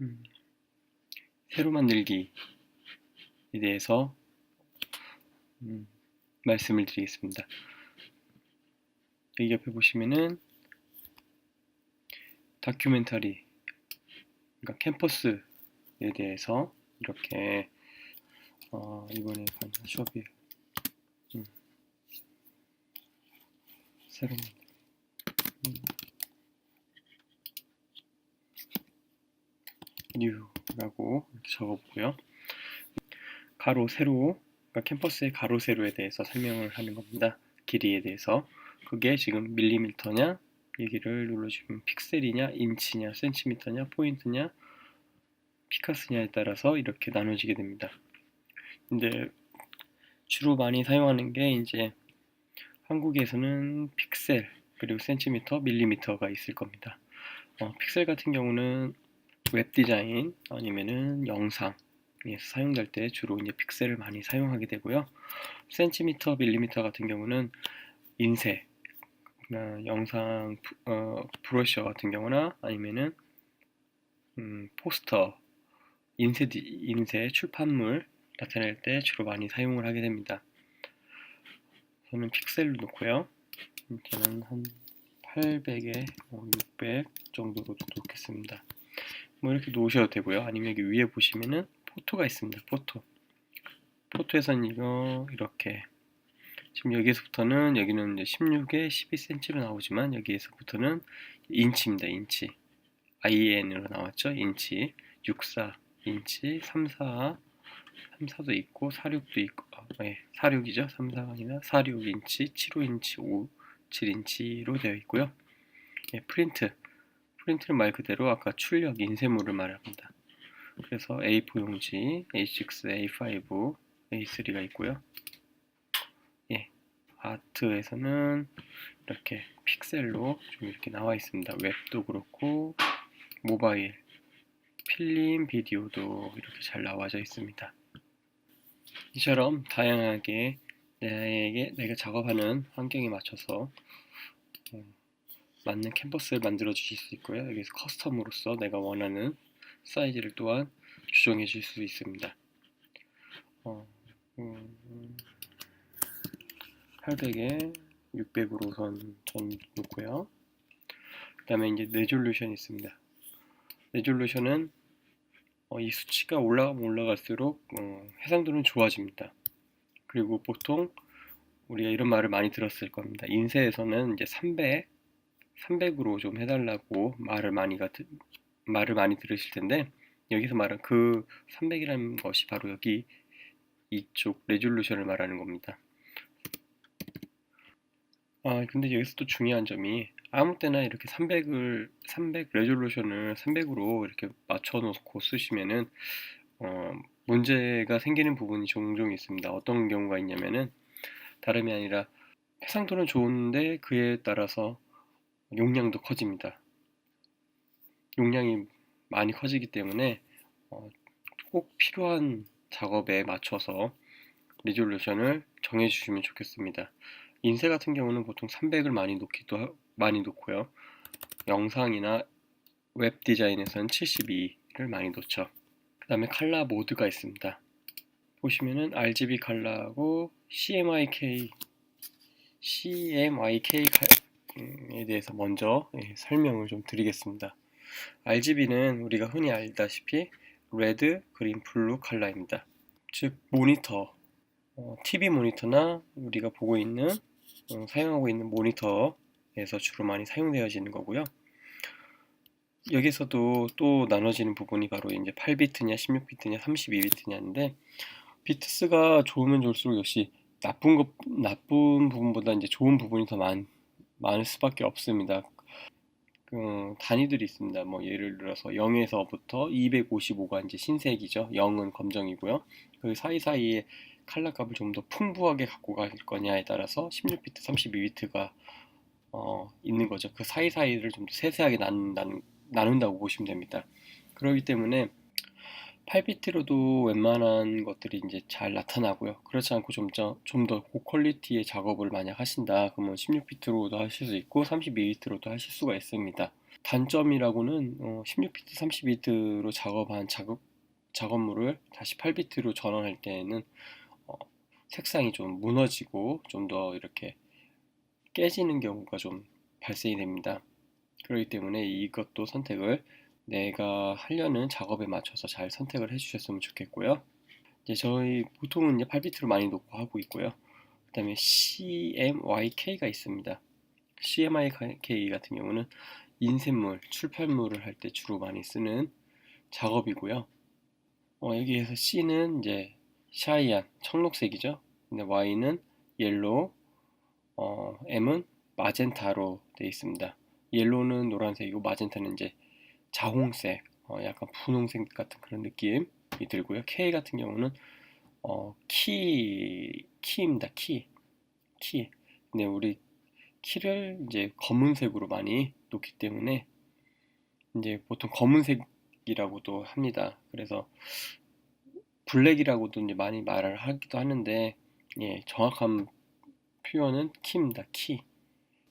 음, 새로 만들기에 대해서 음, 말씀을 드리겠습니다. 여기 옆에 보시면은 다큐멘터리, 그러니까 캠퍼스에 대해서 이렇게 어, 이번에 간 수업이 음, 새로 만든 음, 이렇게 적어보고요. 가로, 세로, 그러니까 캠퍼스의 가로, 세로에 대해서 설명을 하는 겁니다. 길이에 대해서. 그게 지금 밀리미터냐, 여기를 눌러주면 픽셀이냐, 인치냐, 센티미터냐, 포인트냐, 피카스냐에 따라서 이렇게 나눠지게 됩니다. 근데 주로 많이 사용하는 게 이제 한국에서는 픽셀, 그리고 센티미터, 밀리미터가 있을 겁니다. 어, 픽셀 같은 경우는 웹 디자인 아니면은 영상에서 사용될 때 주로 이제 픽셀을 많이 사용하게 되고요. 센티미터, 밀리미터 같은 경우는 인쇄, 어, 영상 부- 어, 브로셔 같은 경우나 아니면은 음, 포스터, 인쇄, 디- 인쇄 출판물 나타낼 때 주로 많이 사용을 하게 됩니다. 저는 픽셀로 놓고요. 저는 한 800에 600 정도로 놓겠습니다. 뭐 이렇게 놓으셔도 되고요. 아니면 여기 위에 보시면은 포토가 있습니다. 포토. 포토에서는 이거 이렇게 지금 여기에서부터는 여기는 이제 16에 12cm로 나오지만 여기에서부터는 인치입니다. 인치. IN으로 나왔죠. 인치. 64 인치, 34 34도 있고 46도 있고 아, 예, 46이죠. 34가 아니라 46인치, 75인치, 5 7인치로 되어 있고요. 예, 프린트. 프린트는 말 그대로 아까 출력 인쇄물을 말합니다. 그래서 A4 용지, A6, A5, A3가 있고요. 예, 아트에서는 이렇게 픽셀로 좀 이렇게 나와 있습니다. 웹도 그렇고 모바일, 필름, 비디오도 이렇게 잘 나와져 있습니다. 이처럼 다양하게 내게 내가 작업하는 환경에 맞춰서 어, 맞는 캔버스를 만들어 주실 수 있고요. 여기서 커스텀으로서 내가 원하는 사이즈를 또한 조정해 줄 수 있습니다. 어, 음, 800에 600으로 우선 전 놓고요. 그 다음에 이제 레졸루션이 있습니다. 레졸루션은 어, 이 수치가 올라가면 올라갈수록 어, 해상도는 좋아집니다. 그리고 보통 우리가 이런 말을 많이 들었을 겁니다. 인쇄에서는 이제 300, 300으로 좀 해달라고 말을 많이 같은 말을 많이 들으실 텐데 여기서 말한 그 300이라는 것이 바로 여기 이쪽 레졸루션을 말하는 겁니다. 아 근데 여기서 또 중요한 점이 아무 때나 이렇게 300을 300 레졸루션을 300으로 이렇게 맞춰 놓고 쓰시면은 어, 문제가 생기는 부분이 종종 있습니다. 어떤 경우가 있냐면은 다름이 아니라 해상도는 좋은데 그에 따라서 용량도 커집니다. 용량이 많이 커지기 때문에 어, 꼭 필요한 작업에 맞춰서 리졸루션을 정해 주시면 좋겠습니다. 인쇄 같은 경우는 보통 300을 많이 놓기도 하- 많이 놓고요. 영상이나 웹 디자인에서는 72를 많이 놓죠. 그 다음에 칼라 모드가 있습니다. 보시면은 RGB 칼라하고 CMYK CMYK 에 대해서 먼저 예, 설명을 좀 드리겠습니다. RGB는 우리가 흔히 알다시피 레드, 그린, 블루 칼라입니다. 즉 모니터, 어, TV 모니터나 우리가 보고 있는 어, 사용하고 있는 모니터에서 주로 많이 사용되어지는 거고요. 여기서도 또 나눠지는 부분이 바로 이제 8비트냐, 16비트냐, 32비트냐인데 비트스가 좋으면 좋을수록 역시 나쁜 것 나쁜 부분보다 이제 좋은 부분이 더 많, 많을 수밖에 없습니다. 그 단위들이 있습니다. 뭐 예를 들어서 0에서부터 255가 이제 흰색이죠. 0은 검정이고요. 그 사이사이에 칼라 값을 좀 더 풍부하게 갖고 갈 거냐에 따라서 16비트, 32비트가 어, 있는 거죠. 그 사이사이를 좀 더 세세하게 나눈, 나눈 다고 보시면 됩니다. 그렇기 때문에 8비트로도 웬만한 것들이 이제 잘 나타나고요. 그렇지 않고 좀더 고퀄리티의 작업을 만약 하신다. 그러면 16비트로도 하실 수 있고 32비트로도 하실 수가 있습니다. 단점이라고는 어, 16비트, 30비트로 작업한 작업, 작업물을 다시 8비트로 전환할 때에는 어, 색상이 좀 무너지고 좀 더 이렇게 깨지는 경우가 좀 발생이 됩니다. 그렇기 때문에 이것도 선택을 내가 하려는 작업에 맞춰서 잘 선택을 해주셨으면 좋겠고요. 이제 저희 보통은 이제 8비트로 많이 놓고 하고 있고요. 그 다음에 CMYK가 있습니다. CMYK 같은 경우는 인쇄물, 출판물을 할 때 주로 많이 쓰는 작업이고요. 어, 여기에서 C는 이제 샤이한 청록색이죠. 근데 Y는 옐로우, 어, M은 마젠타로 되어 있습니다. 옐로우는 노란색이고 마젠타는 이제 자홍색, 어, 약간 분홍색 같은 그런 느낌이 들고요. K 같은 경우는 어, 키, 키입니다. 키, 키. 근데 우리 키를 이제 검은색으로 많이 놓기 때문에 이제 보통 검은색이라고도 합니다. 그래서 블랙이라고도 이제 많이 말을 하기도 하는데 예, 정확한 표현은 키입니다. 키.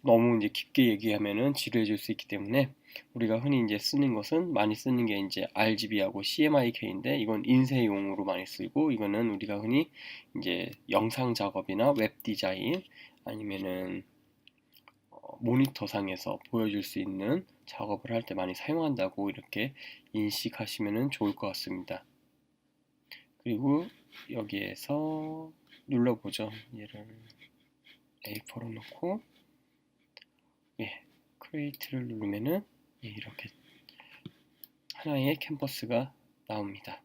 너무 이제 깊게 얘기하면은 지루해질 수 있기 때문에 우리가 흔히 이제 쓰는 것은 많이 쓰는 게 이제 RGB하고 CMYK인데 이건 인쇄용으로 많이 쓰고 이거는 우리가 흔히 이제 영상 작업이나 웹 디자인 아니면은 어, 모니터 상에서 보여줄 수 있는 작업을 할 때 많이 사용한다고 이렇게 인식하시면 좋을 것 같습니다. 그리고 여기에서 눌러보죠. 얘를 A4로 놓고 예, 크리에이트를 누르면은 예, 이렇게 하나의 캔버스가 나옵니다.